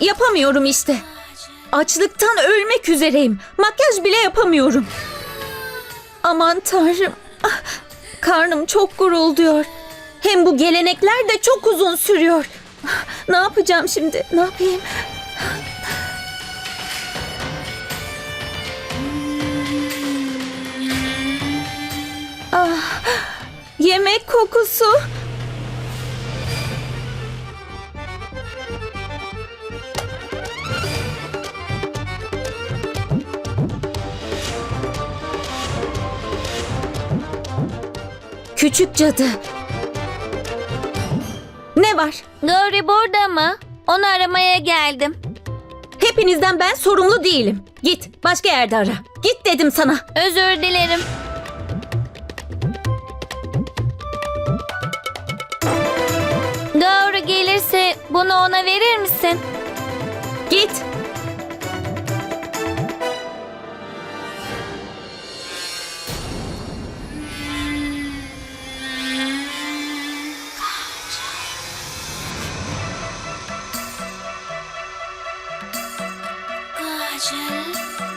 Yapamıyorum işte. Açlıktan ölmek üzereyim. Makyaj bile yapamıyorum. Aman tanrım. Ah, Karnım çok gurulduyor. Hem bu gelenekler de çok uzun sürüyor. Ah, Ne yapacağım şimdi? Ne yapayım? Ah, yemek kokusu. Küçük cadı. Ne var? Gauri burada mı? Onu aramaya geldim. Hepinizden ben sorumlu değilim. Git başka yerde ara. Git dedim sana. Özür dilerim. Gauri gelirse bunu ona verir misin? Git. imagine